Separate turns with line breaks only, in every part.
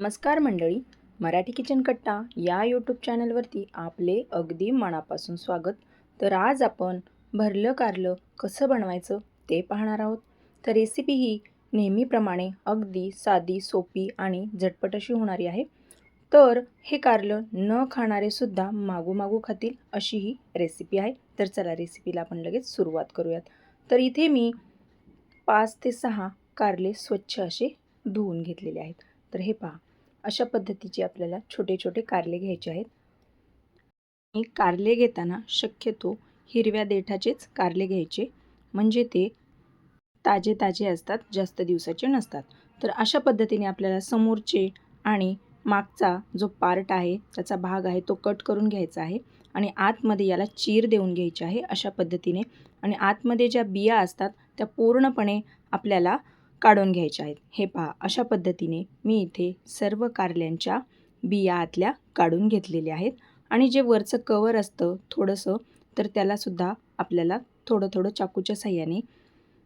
नमस्कार मंडळी मराठी किचन कट्टा या यूट्यूब चॅनलवरती आपले अगदी मनापासून स्वागत. तर आज आपण भरलं कारलं कसं बनवायचं ते पाहणार आहोत. तर रेसिपी ही नेहमीप्रमाणे अगदी साधी सोपी आणि झटपट अशी होणारी आहे. तर हे कारलं न खाणारेसुद्धा मागू मागू खातील अशी ही रेसिपी आहे. तर चला रेसिपीला आपण लगेच सुरुवात करूयात. तर इथे मी पाच ते सहा कारले स्वच्छ असे धुवून घेतलेले आहेत. तर हे पहा. अशा पद्धतीचे आपल्याला छोटे छोटे कारले घ्यायचे आहेत. आणि कारले घेताना शक्यतो हिरव्या देठाचेच कारले घ्यायचे. म्हणजे ते ताजे ताजे असतात जास्त दिवसाचे नसतात. तर अशा पद्धतीने आपल्याला समोरचे आणि मागचा जो पार्ट आहे त्याचा भाग आहे तो कट करून घ्यायचा आहे. आणि आतमध्ये याला चीर देऊन घ्यायची आहे अशा पद्धतीने. आणि आतमध्ये ज्या बिया असतात त्या पूर्णपणे आपल्याला काढून घ्यायच्या आहेत. हे पहा अशा पद्धतीने मी इथे सर्व कारल्यांच्या बिया आतल्या काढून घेतलेल्या आहेत. आणि जे वरचं कवर असतं थोडंसं तर त्यालासुद्धा आपल्याला थोडं थोडं चाकूच्या साह्याने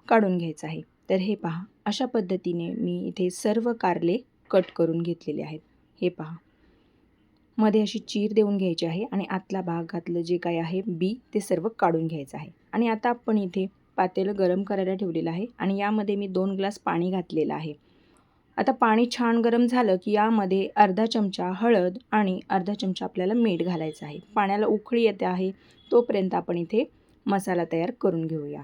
काढून घ्यायचं आहे. तर हे पहा अशा पद्धतीने मी इथे सर्व कारले कट करून घेतलेले आहेत. हे पहा. मध्ये अशी चीर देऊन घ्यायची आहे आणि आतला भागातलं जे काही आहे बी ते सर्व काढून घ्यायचं आहे. आणि आता आपण इथे पातेलं गरम करायला ठेवलेलं आहे आणि यामध्ये मी दोन ग्लास पाणी घातलेलं आहे. आता पाणी छान गरम झालं की यामध्ये अर्धा चमचा हळद आणि अर्धा चमचा आपल्याला मीठ घालायचं आहे. पाण्याला उकळी येते आहे तोपर्यंत आपण इथे मसाला तयार करून घेऊया.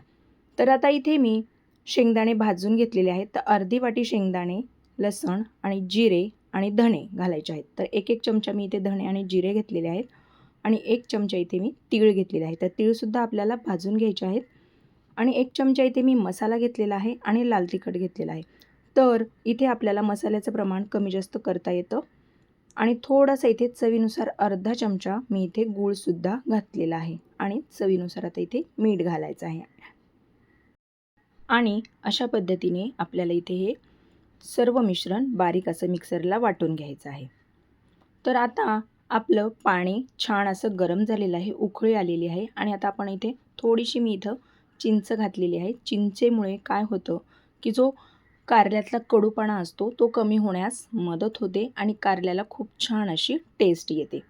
तर आता इथे मी शेंगदाणे भाजून घेतलेले आहेत. तर अर्धी वाटी शेंगदाणे लसण आणि जिरे आणि धणे घालायचे आहेत. तर एक एक चमचा मी इथे धणे आणि जिरे घेतलेले आहेत आणि एक चमचा इथे मी तीळ घेतलेले आहे. तर तीळसुद्धा आपल्याला भाजून घ्यायचे आहेत. आणि एक चमचा इथे मी मसाला घेतलेला आहे आणि लाल तिखट घेतलेला आहे. तर इथे आपल्याला मसाल्याचं प्रमाण कमी जास्त करता येतं. आणि थोडासा इथे चवीनुसार अर्धा चमचा मी इथे गूळसुद्धा घातलेला आहे. आणि चवीनुसार आता इथे मीठ घालायचं आहे. आणि अशा पद्धतीने आपल्याला इथे हे सर्व मिश्रण बारीक असं मिक्सरला वाटून घ्यायचं आहे. तर आता आपलं पाणी छान असं गरम झालेलं आहे उकळी आलेली आहे. आणि आता आपण इथे थोडीशी मी इथं चिंच घातलेली आहे. चिंचेमुळे काय होतं की जो कारल्यातला कडूपणा असतो तो कमी होण्यास मदत होते आणि कारल्याला खूप छान अशी टेस्ट येते.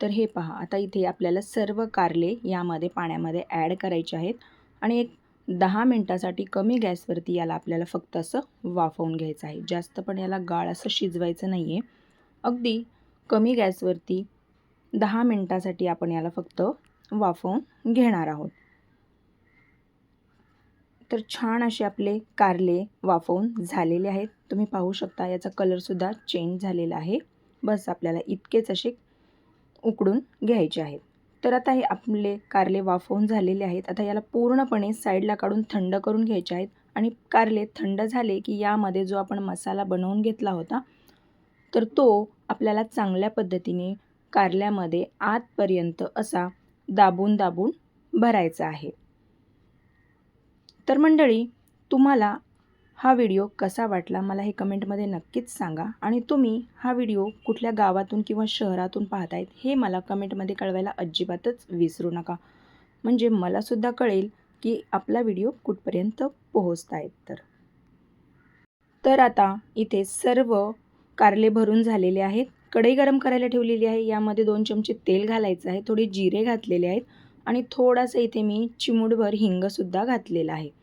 तर हे पहा आता इथे आपल्याला सर्व कारले यामध्ये पाण्यामध्ये ॲड करायचे आहेत आणि एक दहा मिनटासाठी कमी गॅसवरती याला आपल्याला फक्त असं वाफवून घ्यायचं आहे. जास्त पण याला गाळ असं शिजवायचं नाही आहे अगदी कमी गॅसवरती दहा मिनटासाठी आपण याला फक्त वाफवून घेणार आहोत. तर छान असे आपले कारले वाफवून झालेले आहेत. तुम्ही पाहू शकता याचा कलरसुद्धा चेंज झालेला आहे. बस आपल्याला इतकेच असे उकडून घ्यायचे आहेत. तर आता हे आपले कारले वाफवून झालेले आहेत. आता याला पूर्णपणे साईडला काढून थंड करून घ्यायचे आहेत. आणि कारले थंड झाले की यामध्ये जो आपण मसाला बनवून घेतला होता तर तो आपल्याला चांगल्या पद्धतीने कारल्यामध्ये आतपर्यंत असा दाबून दाबून भरायचा आहे. तर मंडळी तुम्हाला हा व्हिडिओ कसा वाटला मला हे कमेंटमध्ये नक्कीच सांगा आणि तुम्ही हा व्हिडिओ कुठल्या गावातून किंवा शहरातून पाहतायत हे मला कमेंटमध्ये कळवायला अजिबातच विसरू नका. म्हणजे मलासुद्धा कळेल की आपला व्हिडिओ कुठपर्यंत पोहोचत आहेत तर. तर आता इथे सर्व कारले भरून झालेले आहेत. कढई गरम करायला ठेवलेली आहे. यामध्ये दोन चमचे तेल घालायचं आहे. थोडे जिरे घातलेले आहेत. आणि थोडासा इथे मी चिमूटभर हिंगसुद्धा घातलेला आहे.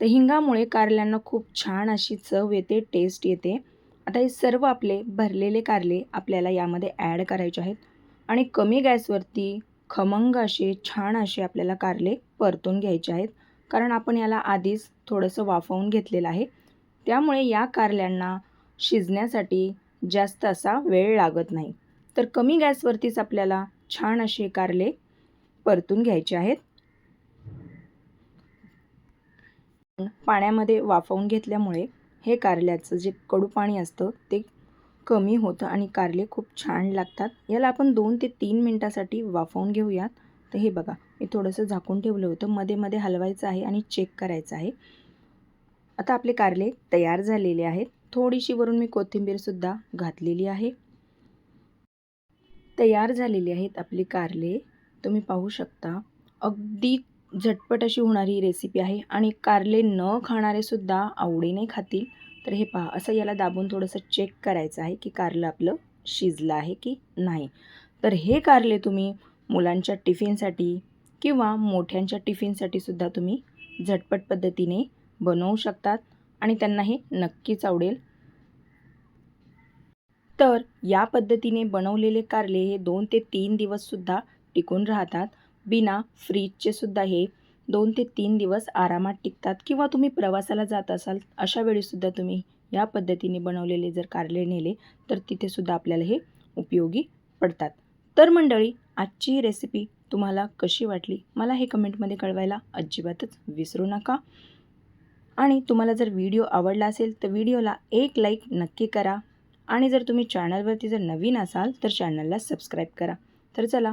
तर हिंगामुळे कारल्यांना खूप छान अशी चव येते टेस्ट येते. आता हे सर्व आपले भरलेले कारले आपल्याला यामध्ये ॲड करायचे आहेत. आणि कमी गॅसवरती खमंग असे छान असे आपल्याला कारले परतून घ्यायचे आहेत. कारण आपण याला आधीच थोडंसं वाफवून घेतलेलं आहे. त्यामुळे या कारल्यांना शिजण्यासाठी जास्त असा वेळ लागत नाही. तर कमी गॅसवरतीच आपल्याला छान असे कारले परतून घ्यायचे आहेत. पाण्यामध्ये वाफवून घेतल्यामुळे हे कारल्याचं जे कडू पाणी असतं ते कमी होतं आणि कारले खूप छान लागतात. याला आपण दोन ते तीन मिनटासाठी वाफवून घेऊयात. तर हे बघा मी थोडंसं झाकून ठेवलं होतं. मध्ये मध्ये हलवायचं आहे आणि चेक करायचं आहे. आता आपले कारले तयार झालेले आहेत. थोडीशी वरून मी कोथिंबीरसुद्धा घातलेली आहे. तयार झालेली आहेत आपली कारले. तुम्ही पाहू शकता. अगदी झटपट अशी होणारी रेसिपी आहे. आणि कारले न खाणारे सुद्धा आवडीने खातील. तर हे पहा असं याला दाबून थोडंसं चेक करायचं आहे की कारलं आपलं शिजलं आहे की नाही. तर हे कारले तुम्ही मुलांच्या टिफिनसाठी किंवा मोठ्यांच्या टिफिनसाठी सुद्धा तुम्ही झटपट पद्धतीने बनवू शकतात आणि त्यांना हे नक्कीच आवडेल. तर या पद्धतीने बनवलेले कारले हे दोन ते तीन दिवससुद्धा टिकून राहतात. बिना फ्रीजचे सुद्धा हे दोन ते तीन दिवस आरामात टिकतात किंवा तुम्ही प्रवासाला जात असाल अशा वेळीसुद्धा तुम्ही या पद्धतीने बनवलेले जर कारले नेले तर तिथेसुद्धा आपल्याला हे उपयोगी पडतात. तर मंडळी आजची ही रेसिपी तुम्हाला कशी वाटली? मला हे कमेंटमध्ये कळवायला अजिबातच विसरू नका. आणि तुम्हाला जर व्हिडिओ आवडला असेल तर व्हिडिओला एक लाईक नक्की करा. आणि जर तुम्ही चॅनलवरती जर नवीन असाल तर चॅनलला सबस्क्राईब करा. तर चला